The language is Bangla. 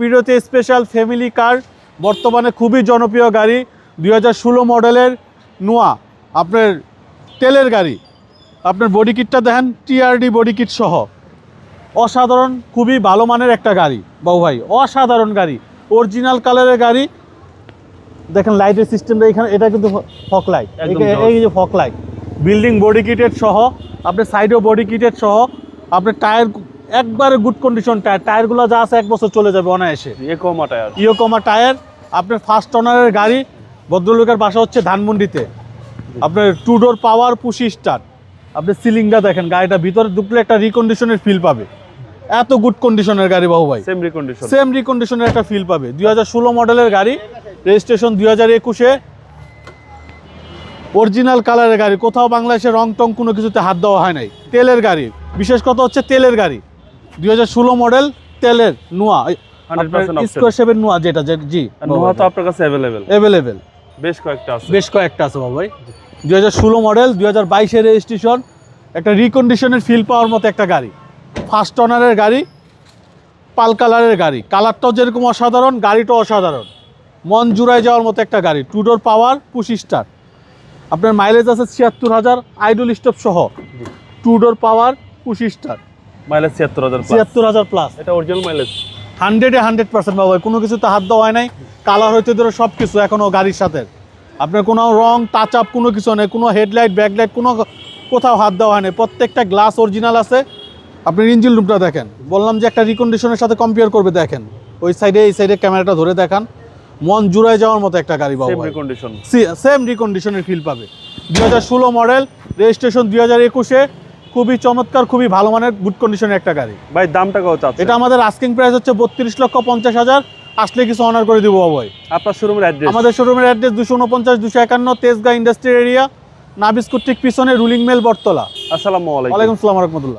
ভিডিওতে স্পেশাল ফ্যামিলি কার বর্তমানে খুবই জনপ্রিয় গাড়ি দুই হাজার ষোলো মডেলের নোয়া আপনার তেলের গাড়ি। আপনার বডি কিটটা দেখেন টিআরডি বডি কিট সহ। অসাধারণ খুবই ভালো মানের একটা গাড়ি বাবু ভাই অসাধারণ গাড়ি অরিজিনাল কালারের গাড়ি। দেখেন লাইটের সিস্টেমটা এখানে এটা কিন্তু ফক লাইট এই যে ফক লাইট বিল্ডিং বডি কিটের সহ আপনার সাইডও বডি কিটেড সহ আপনার টায়ার একবারে গুড কন্ডিশন টায়ার টায়ারগুলো যা আছে এক বছর চলে যাবে অনায়াসে। একমা টায়ার ইয়োকোমা টায়ার আপনার ফার্স্ট ওনারের গাড়ি ভদ্রলোকের বাসা হচ্ছে ধানমন্ডিতে। আপনার two door power push start আপনি সিলিংটা দেখেন গাড়িটা ভিতরে ঢুকলে একটা রিকন্ডিশনের ফিল পাবে। এত গুড কন্ডিশনের গাড়ি বাবু ভাই। সেম রিকন্ডিশন সেম রিকন্ডিশনের একটা ফিল পাবে। দুই হাজার ষোলো মডেলের গাড়ি রেজিস্ট্রেশন দুই হাজার একুশে। অরিজিনাল কালারের গাড়ি কোথাও বাংলাদেশে রং টং কোনো কিছুতে হাত দেওয়া হয় নাই। তেলের গাড়ি বিশেষ কথা হচ্ছে তেলের গাড়ি। দুই হাজার ষোলো মডেল তেলের নোয়া স্কোয়ার সেভেন নোয়া যেটা জি নোহা তো আপনার কাছে অ্যাভেলেবেল অ্যাভেলেবেল বেশ কয়েকটা আছে। বেশ কয়েকটা আছে বাবু ভাই। দুই হাজার ষোলো মডেল দুই হাজার বাইশের রেজিস্ট্রেশন একটা রিকন্ডিশনের ফিল পাওয়ার মতো একটা গাড়ি। ফার্স্ট অনারের গাড়ি পাল কালারের গাড়ি। কালারটাও যেরকম অসাধারণ গাড়িটাও অসাধারণ। মন জুড়ায় যাওয়ার মতো একটা গাড়ি। Two door power push start আপনার মাইলেজ আছে ছিয়াত্তর হাজার আইডল স্টপ সহ। Two door power push start mileage ছিয়াত্তর হাজার ছিয়াত্তর হাজার প্লাস এটা অরিজিনাল মাইলেজ হান্ড্রেডে হান্ড্রেড পার্সেন্ট পাবো কোনো কিছুতে হাত দেওয়া হয় নাই। কালার হইতে ধরে সব কিছু এখনও গাড়ির সাথে। আপনার কোনো রং টাচ আপ কোনো কিছু নেই। কোনো হেডলাইট ব্যাকলাইট কোনো কোথাও হাত দেওয়া হয় নাই। প্রত্যেকটা গ্লাস অরিজিনাল আছে। আপনার ইঞ্জিন রুমটা দেখেন। বললাম যে একটা রিকন্ডিশনের সাথে কম্পেয়ার করবে দেখেন। ওই সাইডে এই সাইডে ক্যামেরাটা ধরে দেখান। মন জুড়ায় যাওয়ার মতো একটা গাড়ি বাবু সেম রিকন্ডিশনের ফিল পাবে। দুই হাজার ষোলো মডেল রেজিস্ট্রেশন দুই হাজার একুশে। খুবই চমৎকার খুবই ভালো মানের গুড কন্ডিশনের একটা গাড়ি। ভাই দামটা কত আছে এটা আমাদের আস্কিং প্রাইস হচ্ছে বত্রিশ লক্ষ পঞ্চাশ হাজার আসলে কিছু অনার করে দিব ভাই আপনার শোরুমের অ্যাড্রেস আমাদের শোরুমের অ্যাড্রেস দুশো উনপঞ্চাশ দুশো একান্ন তেজগাঁ ইন্ডাস্ট্রিয়াল এরিয়া নাবিস্কুট ঠিক পিছনে রুলিং মেল বটতলা। আসসালামু আলাইকুম। ওয়ালাইকুম সালাম রহমতুল্লাহ।